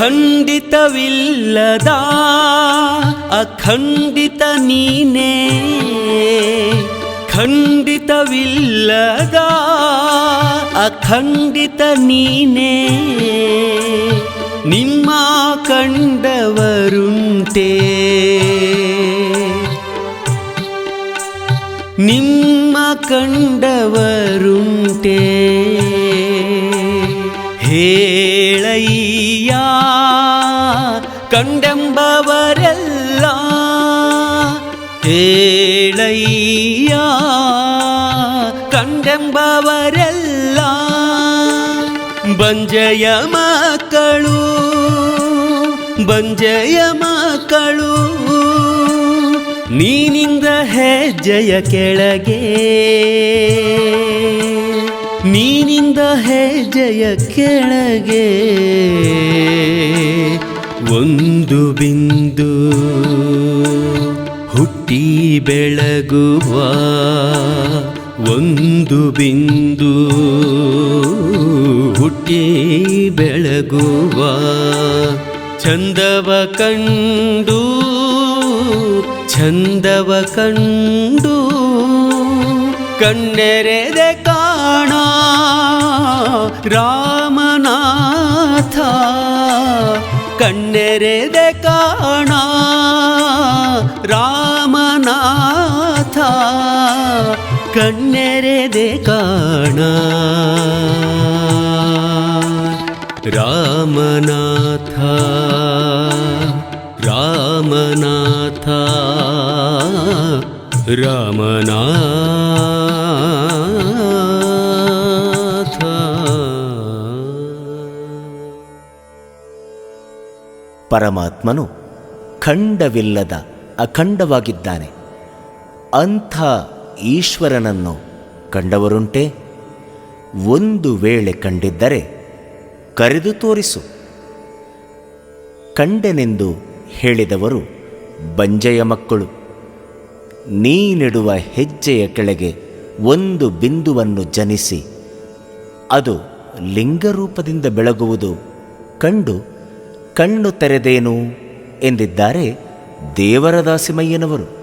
ಖಂಡಿತವಿಲ್ಲದ ಅಖಂಡಿತ ನೀನೇ. ಖಂಡಿತವಿಲ್ಲದ ಅಖಂಡಿತ ನೀನೇ. ನಿಮ್ಮ ಕಂಡವರುಂಟೆ. ನಿಮ್ಮ ಕಂಡವರುಂಟೇ. ಹೇಳಯ್ಯ? ಕಂಡೆಂಬವರೆಲ್ಲ ಹೇಳಯ್ಯ? ಕಂಡೆಂಬವರೆಲ್ಲ ಬಂಜಯ ಮಕ್ಕಳು ಬಂಜಯ ಮಕ್ಕಳು ನೀನಿಂದ ಹೆಜ್ಜೆಯ ಕೆಳಗೆ. ನೀನಿಂದ ಹೆಜ್ಜೆಯ ಕೆಳಗೆ ಒಂದು ಬಿಂದು ಹುಟ್ಟಿ ಬೆಳಗುವ ಒಂದು ಬಿಂದು ಹುಟ್ಟಿ ಬೆಳಗುವ ಚಂದವ ಕಂಡು ಚಂದವ ಕಂಡು கண்ணெரே காணா ராமநாதா கண்ணெரே காணா ராமநாதா கண்ணெரே காணா ராமநாதா ರಾಮನಾಥ. ಪರಮಾತ್ಮನು ಖಂಡವಿಲ್ಲದ ಅಖಂಡವಾಗಿದ್ದಾನೆ. ಅಂಥ ಈಶ್ವರನನ್ನು ಕಂಡವರುಂಟೆ? ಒಂದು ವೇಳೆ ಕಂಡಿದ್ದರೆ ಕರೆದು ತೋರಿಸು. ಕಂಡೆನೆಂದು ಹೇಳಿದವರು ಬಂಜೆಯ ಮಕ್ಕಳು. ನೀನಿಡುವ ಹೆಜ್ಜೆಯ ಕೆಳಗೆ ಒಂದು ಬಿಂದುವನ್ನು ಜನಿಸಿ ಅದು ಲಿಂಗರೂಪದಿಂದ ಬೆಳಗುವುದು. ಕಂಡು ಕಣ್ಣು ತೆರೆದೇನು? ಎಂದಿದ್ದಾರೆ ದೇವರದಾಸಿಮಯ್ಯನವರು.